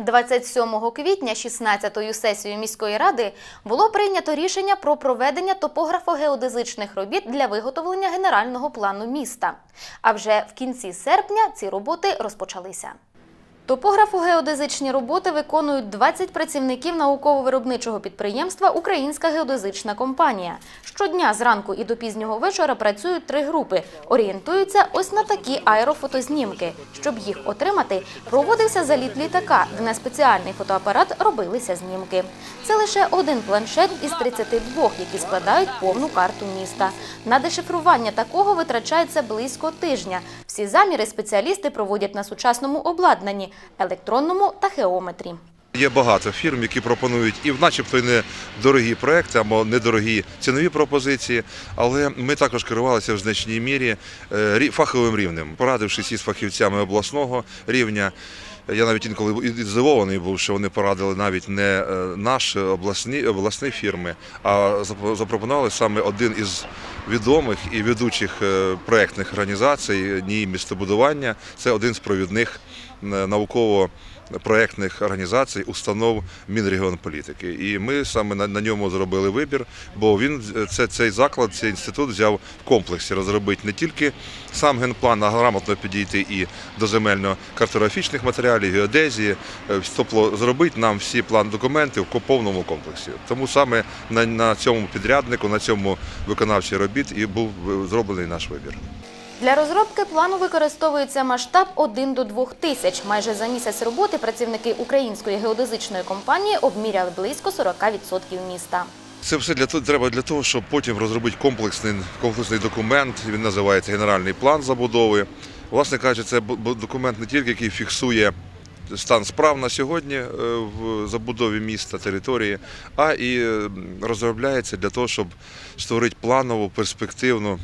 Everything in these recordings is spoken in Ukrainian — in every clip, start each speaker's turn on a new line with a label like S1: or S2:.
S1: 27 квітня 16-ю сесією міської ради було прийнято рішення про проведення топографо-геодезичних робіт для виготовлення генерального плану міста. А вже в кінці серпня ці роботи розпочалися. Топографо-геодезичні роботи виконують 20 працівників науково-виробничого підприємства Українська геодезична компанія. Щодня зранку і до пізнього вечора працюють три групи. Орієнтуються ось на такі аерофотознімки. Щоб їх отримати, проводився заліт літака, де на спеціальний фотоапарат робилися знімки. Це лише один планшет із 32, які складають повну карту міста. На дешифрування такого витрачається близько тижня. Всі заміри спеціалісти проводять на сучасному обладнанні електронному та геометрі.
S2: Є багато фірм, які пропонують і начебто й не дорогі проекти або недорогі цінові пропозиції, але ми також керувалися в значній мірі е, фаховим рівнем, порадившись із фахівцями обласного рівня. Я навіть інколи і здивований був, що вони порадили навіть не е, наші обласні, обласні фірми, а запропонували саме один із відомих і ведучих проєктних проектних організацій НІІ містобудування. Це один з провідних е, науково проектних організацій, установ Мінрегіонполітики. І ми саме на, ньому зробили вибір, бо він це, цей заклад, цей інститут взяв в комплексі розробити не тільки сам генплан, а грамотно підійти і до земельно-картографічних матеріалів, геодезії, е, тобто зробити нам всі план документи в повному комплексі. Тому саме на, цьому підряднику, на цьому виконавчій робіт і був е, зроблений наш вибір.
S1: Для розробки плану використовується масштаб 1 до 2 тисяч. Майже за місяць роботи працівники Української геодезичної компанії обміряли близько 40% міста.
S2: Це все для треба для того, щоб потім розробити комплексний комплексний документ. Він називається генеральний план забудови. Власне кажучи, це документ не тільки який фіксує стан справ на сьогодні е, в забудові міста, території, а і розробляється для того, щоб створити планову перспективну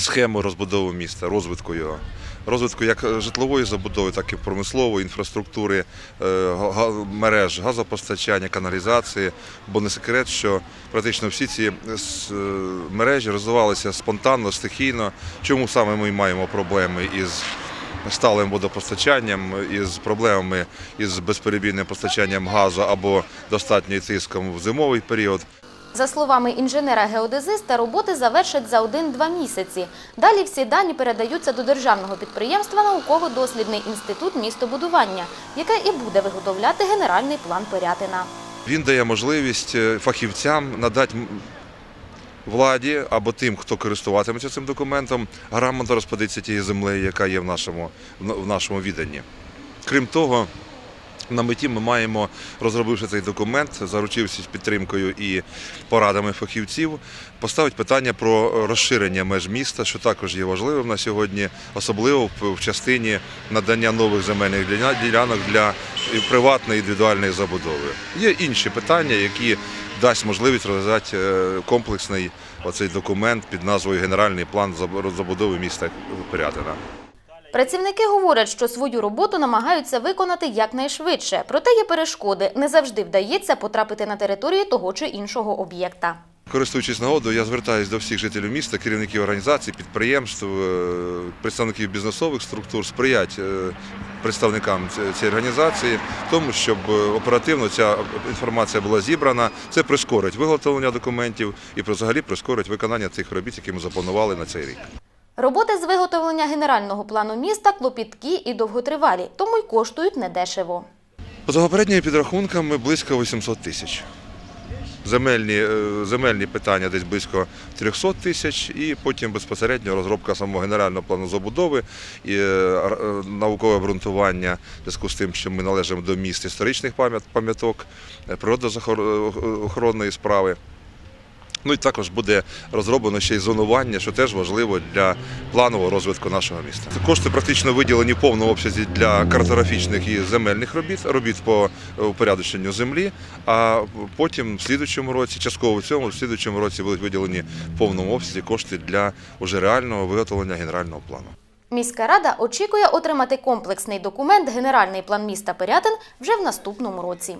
S2: схему розбудови міста, розвитку його. Розвитку як е, житлової забудови, так і промислової інфраструктури, е, мереж газопостачання, каналізації. Бо не секрет, що практично всі ці е, мережі розвивалися спонтанно, стихійно. Чому саме ми маємо проблеми із сталим водопостачанням, із проблемами із безперебійним постачанням газу або достатньою тиском в зимовий період.
S1: За словами інженера-геодезиста, роботи завершать за 1-2 місяці. Далі всі дані передаються до державного підприємства Науково-дослідний інститут містобудування, яке і буде виготовляти генеральний план Пирятина.
S2: Він дає можливість е, фахівцям надати владі або тим, хто користуватиметься цим документом, грамотно розподитися тією землею, яка є в нашому, в нашому відданні. Крім того, на меті ми маємо, розробивши цей документ, заручившись підтримкою і порадами фахівців, поставити питання про розширення меж міста, що також є важливим на сьогодні, особливо в- частині надання нових земельних ділянок для приватної індивідуальної забудови. Є інші питання, які дасть можливість розв'язати е, комплексний оцей документ під назвою Генеральний план заб- забудови міста Пирятина.
S1: Працівники говорять, що свою роботу намагаються виконати якнайшвидше. Проте є перешкоди. Не завжди вдається потрапити на територію того чи іншого об'єкта.
S2: Користуючись нагодою, я звертаюся до всіх жителів міста, керівників організацій, підприємств, е, представників бізнесових структур сприяти е, представникам цієї організації тому, щоб е, оперативно ця інформація була зібрана. Це прискорить виготовлення документів і взагалі прискорить виконання тих робіт, які ми запланували на цей рік.
S1: Роботи з виготовлення генерального плану міста клопіткі і довготривалі, тому й коштують недешево.
S2: За попередніми підрахунками близько 800 тисяч. Земельні, е, земельні питання десь близько 300 тисяч, і потім безпосередньо розробка самого генерального плану забудови і е, е, наукове обґрунтування в зв'язку з тим, що ми належимо до міст історичних пам'ят- пам'яток, природоохоронної справи. Ну і також буде розроблено ще й зонування, що теж важливо для планового розвитку нашого міста. Кошти практично виділені в повному обсязі для картографічних і земельних робіт, робіт по е, упорядоченню землі. А потім в слідучому році, частково в цьому, в слідучому році будуть виділені в повному обсязі кошти для уже реального виготовлення генерального плану.
S1: Міська рада очікує отримати комплексний документ Генеральний план міста Пирятин вже в наступному році.